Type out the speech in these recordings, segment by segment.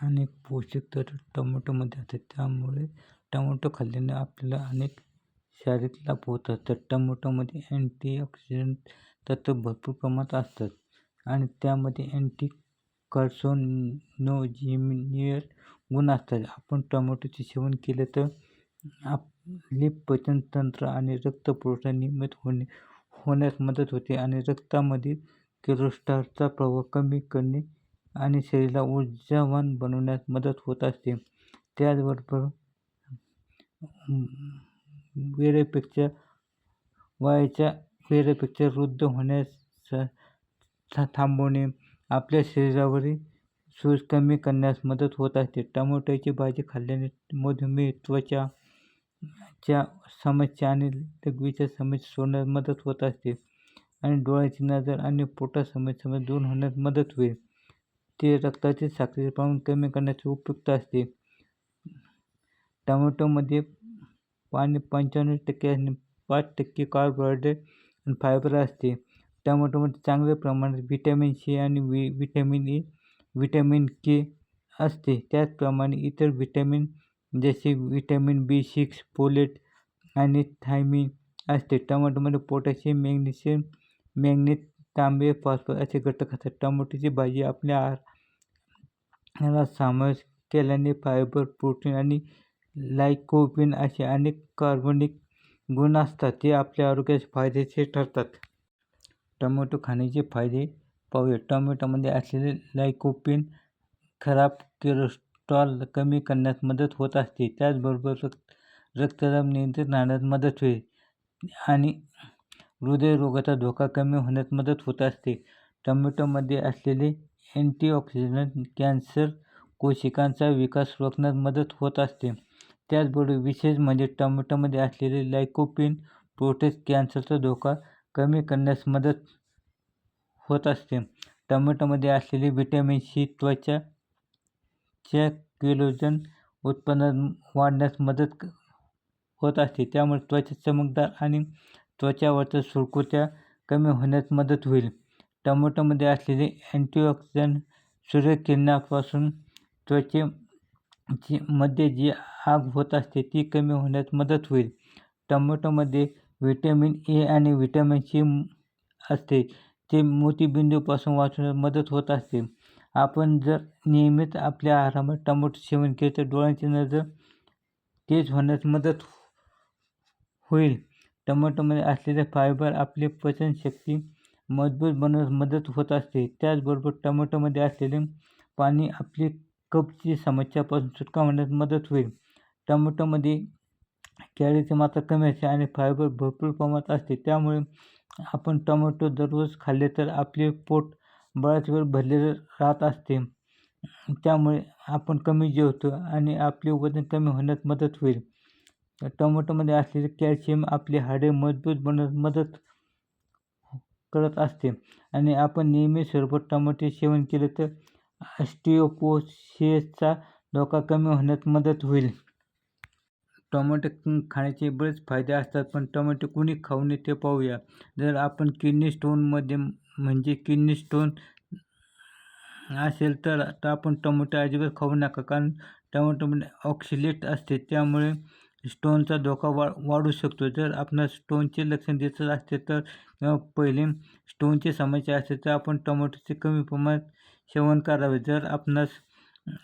अनेक पोषक तत्व टोमॅटोमध्ये असतात त्यामुळे टोमॅटो खाल्ल्याने आपल्याला अनेक शारीरिक लाभ होतात तर टोमॅटोमध्ये अँटीऑक्सिडंट तत्व भरपूर प्रमाणात असतात. आणि त्यामध्ये अँटी कार्सोनोजिनियर गुण असतात. आपण टोमॅटोचे सेवन केले तर आपले पचनतंत्र आणि रक्तपुरवठा नियमित होणे होण्यास मदत होते. आणि रक्तामधील कोलेस्ट्रॉलचा प्रभाव कमी करणे आणि शरीराला ऊर्जावान बनवण्यास मदत होत असते. त्याचबरोबर वेळेपेक्षा वयाच्या वेळेपेक्षा वृद्ध होण्यास थांबवणे आपल्या शरीरावरील सूज कमी करण्यास मदत होत असते. टमाट्याची भाजी खाल्ल्याने मधुमेह त्वचा च्या समस्या आणि लघवीच्या समस्या सोडण्यास मदत होत असते आणि डोळ्याची नजर आणि पोटा समस्या दूर होण्यास मदत होईल. ते रक्तातील साखरेचे प्रमाण कमी करण्यास उपयुक्त असते. टोमॅटोमध्ये पाणी पंच्याण्णव टक्के आणि पाच टक्के कार्बोहायड्रेट आणि फायबर असते. टोमॅटोमध्ये चांगल्या प्रमाणात व्हिटॅमिन सी आणि वि व्हिटॅमिन ई व्हिटॅमिन के असते. त्याचप्रमाणे इतर व्हिटॅमिन जसे व्हिटॅमिन बी सिक्स फोलेट आणि थायमिन असते. टोमॅटोमध्ये पोटॅशियम मॅग्नेशियम मॅग्नेट तांबे फॉस्फरस असे घटक असतात. टोमॅटोची भाजी आपल्या आहार आहाराला समावेश केल्याने फायबर प्रोटीन आणि लाइकोपीन असे अनेक कार्बनिक गुण असतात ते आपल्या आरोग्यास फायदेशीर ठरतात. टोमॅटो खाण्याचे फायदे पाहूया. टोमॅटोमध्ये असलेले लायकोपिन खराब कोलेस्ट्रॉल कमी करण्यास मदत होत असते. त्याचबरोबर रक्त रक्तदाब नियंत्रित राहण्यास मदत होईल आणि हृदयरोगाचा धोका कमी होण्यास मदत होत असते. टोमॅटोमध्ये असलेले अँटीऑक्सिडंट कॅन्सर कोशिकांचा विकास रोखण्यास मदत होत असते. त्याचबरोबर विशेष म्हणजे टोमॅटोमध्ये असलेले लायकोपीन प्रोटेस्ट कॅन्सरचा धोका कमी करण्यास मदत होत असते. टोमॅटोमध्ये असलेले व्हिटॅमिन सी त्वचा च्या कोलेजन उत्पादनात वाढण्यास मदत होत असते. त्यामुळे त्वचा चमकदार आणि त्वचावरच्या सुरकुत्या कमी होण्यास मदत होईल. टोमॅटोमध्ये असलेले अँटीऑक्सिडंट सूर्यकिरणापासून त्वचेची मध्ये जी आग होत असते ती कमी होण्यास मदत होईल. टोमॅटोमध्ये व्हिटॅमिन ए आणि व्हिटॅमिन सी असते ते मोतीबिंदूपासून वाचवण्यास मदत होत असते. आपण जर नियमित आपल्या आहारामध्ये टोमॅटो सेवन केले तर डोळ्यांची नजर तेज होण्यास मदत होईल. टोमॅटोमध्ये असलेले फायबर आपली पचनशक्ती मजबूत बनवण्यास मदत होत असते. त्याचबरोबर टोमॅटोमध्ये असलेले पाणी आपली कफची समस्यापासून सुटका होण्यास मदत होईल. टोमॅटोमध्ये कॅलरीची मात्रा कमी असते आणि फायबर भरपूर प्रमाणात असते. त्यामुळे आपण टोमॅटो दररोज खाल्ले तर आपले पोट बराच वेळ भरलेलं राहत असते. त्यामुळे आपण कमी जेवतो आणि आपले वजन कमी होण्यास मदत होईल. टोमॅटोमध्ये असलेले कॅल्शियम आपली हाडे मजबूत बनवण्यास मदत करत असते. आणि आपण नेहमी सरबत टमाटे सेवन केले तर ऑस्टिओपोरोसिसचा धोका कमी होण्यात मदत होईल. टोमॅटो खाण्याचे बरेच फायदे असतात पण टोमॅटो कुणी खाऊ नये ते पाहूया. जर आपण किडनी स्टोनमध्ये म्हणजे किडनी स्टोन असेल तर तर आपण टोमॅटो अजिबात खाऊ नका कारण टोमॅटोमध्ये ऑक्सिलेट असते. त्यामुळे स्टोनचा धोका वा वाढू शकतो. जर आपणास स्टोनचे लक्षण दिसत असते तर किंवा पहिले स्टोनची समस्या असेल तर आपण टोमॅटोचे कमी प्रमाणात सेवन करावे. जर आपणास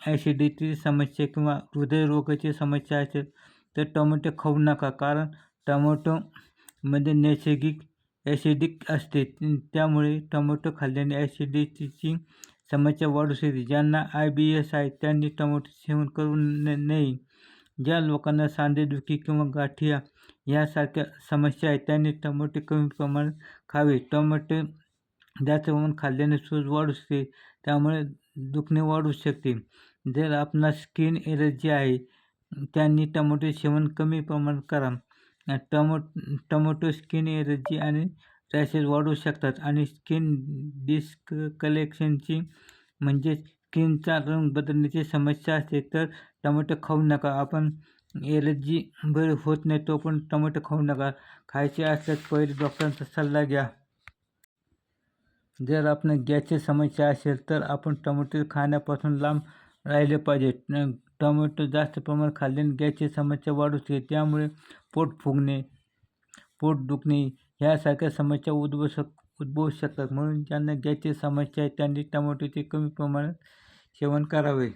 ॲसिडिटीची समस्या किंवा हृदयरोगाची समस्या असेल तर टोमॅटो खाऊ नका. कारण टोमॅटोमध्ये नैसर्गिक ॲसिडिक असते. त्यामुळे टोमॅटो खाल्ल्याने ॲसिडिटीची समस्या वाढू शकते. ज्यांना आय बी एस आहे त्यांनी टोमॅटो सेवन करू न नये. ज्या लोकांना सांधेदुखी किंवा गाठिया यासारख्या समस्या आहेत त्यांनी टमाटे कमी प्रमाणात खावे. टमाटे जास्त प्रमाणात खाल्ल्याने सूज वाढू शकते त्यामुळे दुखणे वाढू शकते. जर आपणास स्किन एलर्जी आहे त्यांनी टमाटे सेवन कमी प्रमाणात करा. टमो टोमॅटो स्किन एलर्जी आणि रॅशेस वाढवू शकतात आणि स्किन डिस्क कलेक्शनची म्हणजेच स्किनचा रंग बदलण्याची समस्या असते तर टमाटो खाऊ नका. आपण एलर्जी बरी होत नाही तो पण टमाटो खाऊ नका. खायचे असल्यास पहिले डॉक्टरांचा सल्ला घ्या. जर आपण गॅसची समस्या असेल तर आपण टोमॅटो खाण्यापासून लांब राहिले पाहिजे. टोमॅटो जास्त प्रमाणात खाल्ल्याने गॅसची समस्या वाढू शकते त्यामुळे पोट फुगणे पोट दुखणे ह्यासारख्या समस्या उद्भवू शक उद्भवू शकतात. म्हणून ज्यांना गॅसची समस्या आहे त्यांनी टोमॅटोचे कमी प्रमाणात सेवन करावे.